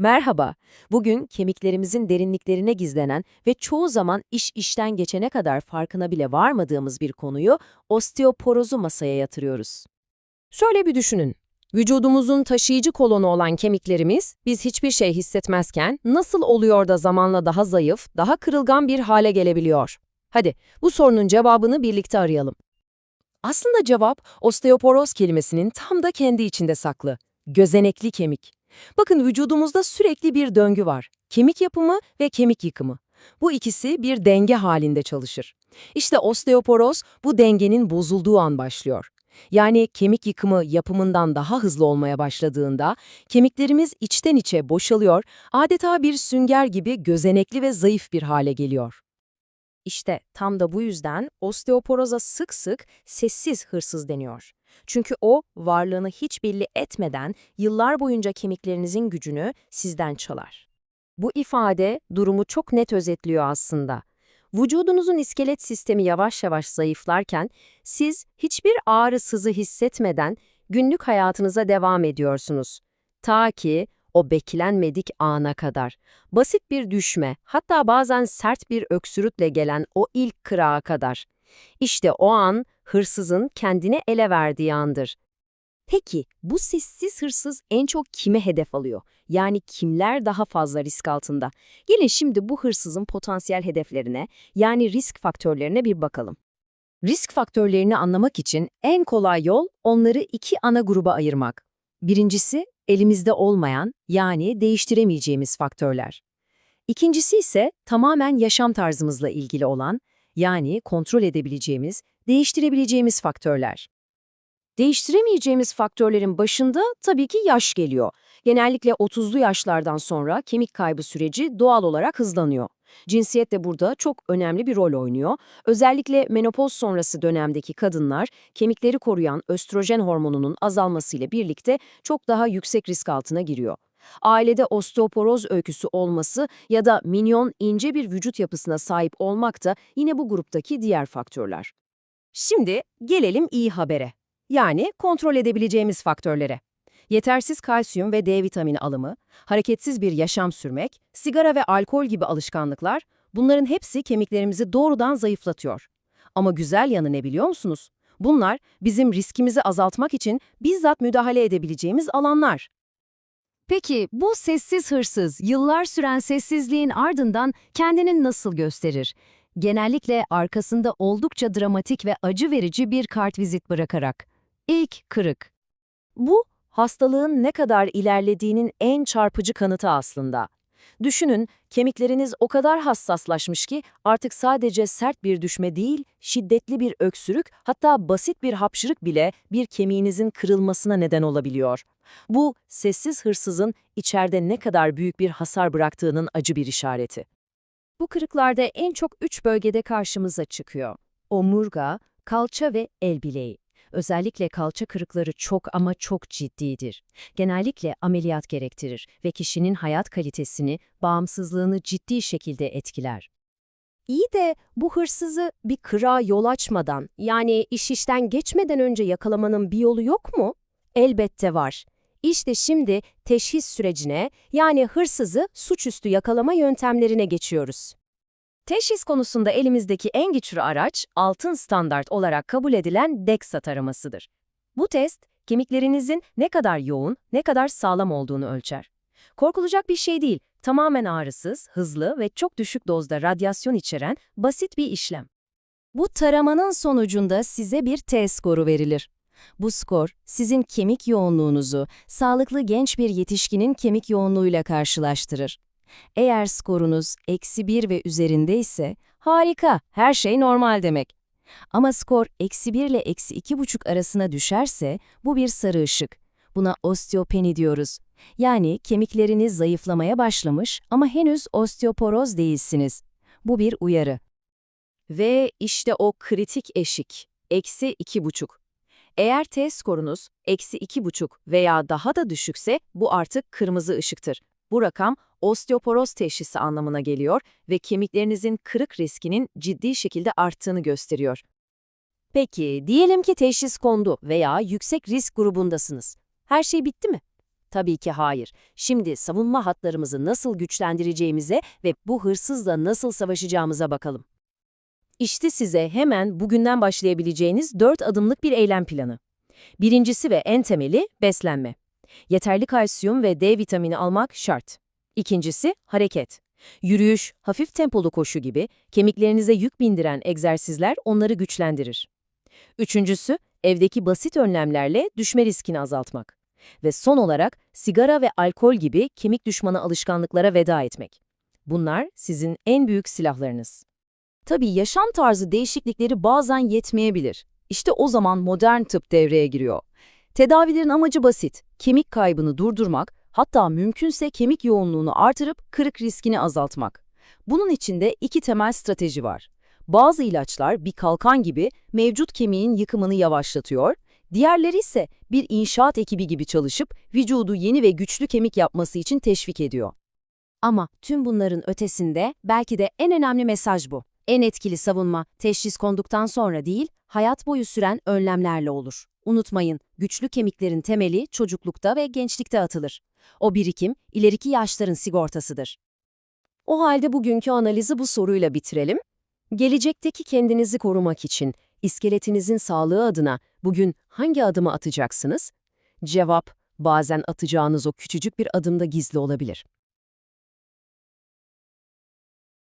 Merhaba. Bugün kemiklerimizin derinliklerine gizlenen ve çoğu zaman iş işten geçene kadar farkına bile varmadığımız bir konuyu osteoporozu masaya yatırıyoruz. Şöyle bir düşünün. Vücudumuzun taşıyıcı kolonu olan kemiklerimiz, biz hiçbir şey hissetmezken nasıl oluyor da zamanla daha zayıf, daha kırılgan bir hale gelebiliyor? Hadi bu sorunun cevabını birlikte arayalım. Aslında cevap osteoporoz kelimesinin tam da kendi içinde saklı. Gözenekli kemik. Bakın vücudumuzda sürekli bir döngü var. Kemik yapımı ve kemik yıkımı. Bu ikisi bir denge halinde çalışır. İşte osteoporoz bu dengenin bozulduğu an başlıyor. Yani kemik yıkımı yapımından daha hızlı olmaya başladığında kemiklerimiz içten içe boşalıyor, adeta bir sünger gibi gözenekli ve zayıf bir hale geliyor. İşte tam da bu yüzden osteoporoza sık sık sessiz hırsız deniyor. Çünkü o varlığını hiç belli etmeden yıllar boyunca kemiklerinizin gücünü sizden çalar. Bu ifade durumu çok net özetliyor aslında. Vücudunuzun iskelet sistemi yavaş yavaş zayıflarken siz hiçbir ağrı sızı hissetmeden günlük hayatınıza devam ediyorsunuz. Ta ki o beklenmedik ana kadar. Basit bir düşme, hatta bazen sert bir öksürükle gelen o ilk kırağa kadar. İşte o an hırsızın kendine ele verdiği andır. Peki bu sessiz hırsız en çok kime hedef alıyor? Yani kimler daha fazla risk altında? Gelin şimdi bu hırsızın potansiyel hedeflerine, yani risk faktörlerine bir bakalım. Risk faktörlerini anlamak için en kolay yol onları iki ana gruba ayırmak. Birincisi elimizde olmayan, yani değiştiremeyeceğimiz faktörler. İkincisi ise tamamen yaşam tarzımızla ilgili olan, yani kontrol edebileceğimiz, değiştirebileceğimiz faktörler. Değiştiremeyeceğimiz faktörlerin başında tabii ki yaş geliyor. Genellikle 30'lu yaşlardan sonra kemik kaybı süreci doğal olarak hızlanıyor. Cinsiyet de burada çok önemli bir rol oynuyor. Özellikle menopoz sonrası dönemdeki kadınlar kemikleri koruyan östrojen hormonunun azalmasıyla birlikte çok daha yüksek risk altına giriyor. Ailede osteoporoz öyküsü olması ya da minyon ince bir vücut yapısına sahip olmak da yine bu gruptaki diğer faktörler. Şimdi gelelim iyi habere. Yani kontrol edebileceğimiz faktörlere. Yetersiz kalsiyum ve D vitamini alımı, hareketsiz bir yaşam sürmek, sigara ve alkol gibi alışkanlıklar, bunların hepsi kemiklerimizi doğrudan zayıflatıyor. Ama güzel yanı ne biliyor musunuz? Bunlar bizim riskimizi azaltmak için bizzat müdahale edebileceğimiz alanlar. Peki bu sessiz hırsız yıllar süren sessizliğin ardından kendini nasıl gösterir? Genellikle arkasında oldukça dramatik ve acı verici bir kartvizit bırakarak. İlk kırık. Bu, hastalığın ne kadar ilerlediğinin en çarpıcı kanıtı aslında. Düşünün, kemikleriniz o kadar hassaslaşmış ki artık sadece sert bir düşme değil, şiddetli bir öksürük, hatta basit bir hapşırık bile bir kemiğinizin kırılmasına neden olabiliyor. Bu, sessiz hırsızın içeride ne kadar büyük bir hasar bıraktığının acı bir işareti. Bu kırıklarda en çok üç bölgede karşımıza çıkıyor. Omurga, kalça ve el bileği. Özellikle kalça kırıkları çok ama çok ciddidir. Genellikle ameliyat gerektirir ve kişinin hayat kalitesini, bağımsızlığını ciddi şekilde etkiler. İyi de bu hırsızı bir kıra yol açmadan, yani iş işten geçmeden önce yakalamanın bir yolu yok mu? Elbette var. İşte şimdi teşhis sürecine, yani hırsızı suçüstü yakalama yöntemlerine geçiyoruz. Teşhis konusunda elimizdeki en güçlü araç, altın standart olarak kabul edilen DEXA taramasıdır. Bu test, kemiklerinizin ne kadar yoğun, ne kadar sağlam olduğunu ölçer. Korkulacak bir şey değil, tamamen ağrısız, hızlı ve çok düşük dozda radyasyon içeren basit bir işlem. Bu taramanın sonucunda size bir T skoru verilir. Bu skor, sizin kemik yoğunluğunuzu, sağlıklı genç bir yetişkinin kemik yoğunluğuyla karşılaştırır. Eğer skorunuz eksi 1 ve üzerinde ise harika, her şey normal demek. Ama skor eksi 1 ile eksi 2,5 arasına düşerse bu bir sarı ışık. Buna osteopeni diyoruz. Yani kemikleriniz zayıflamaya başlamış ama henüz osteoporoz değilsiniz. Bu bir uyarı. Ve işte o kritik eşik, eksi 2,5. Eğer T skorunuz eksi 2,5 veya daha da düşükse bu artık kırmızı ışıktır. Bu rakam osteoporoz teşhisi anlamına geliyor ve kemiklerinizin kırık riskinin ciddi şekilde arttığını gösteriyor. Peki, diyelim ki teşhis kondu veya yüksek risk grubundasınız. Her şey bitti mi? Tabii ki hayır. Şimdi savunma hatlarımızı nasıl güçlendireceğimize ve bu hırsızla nasıl savaşacağımıza bakalım. İşte size hemen bugünden başlayabileceğiniz 4 adımlık bir eylem planı. Birincisi ve en temeli beslenme. Yeterli kalsiyum ve D vitamini almak şart. İkincisi hareket. Yürüyüş, hafif tempolu koşu gibi kemiklerinize yük bindiren egzersizler onları güçlendirir. Üçüncüsü, evdeki basit önlemlerle düşme riskini azaltmak. Ve son olarak sigara ve alkol gibi kemik düşmanı alışkanlıklara veda etmek. Bunlar sizin en büyük silahlarınız. Tabii yaşam tarzı değişiklikleri bazen yetmeyebilir. İşte o zaman modern tıp devreye giriyor. Tedavilerin amacı basit. Kemik kaybını durdurmak, hatta mümkünse kemik yoğunluğunu artırıp kırık riskini azaltmak. Bunun için de iki temel strateji var. Bazı ilaçlar bir kalkan gibi mevcut kemiğin yıkımını yavaşlatıyor, diğerleri ise bir inşaat ekibi gibi çalışıp vücudu yeni ve güçlü kemik yapması için teşvik ediyor. Ama tüm bunların ötesinde belki de en önemli mesaj bu. En etkili savunma teşhis konduktan sonra değil, hayat boyu süren önlemlerle olur. Unutmayın, güçlü kemiklerin temeli çocuklukta ve gençlikte atılır. O birikim, ileriki yaşların sigortasıdır. O halde bugünkü analizi bu soruyla bitirelim. Gelecekteki kendinizi korumak için iskeletinizin sağlığı adına bugün hangi adımı atacaksınız? Cevap, bazen atacağınız o küçücük bir adımda gizli olabilir.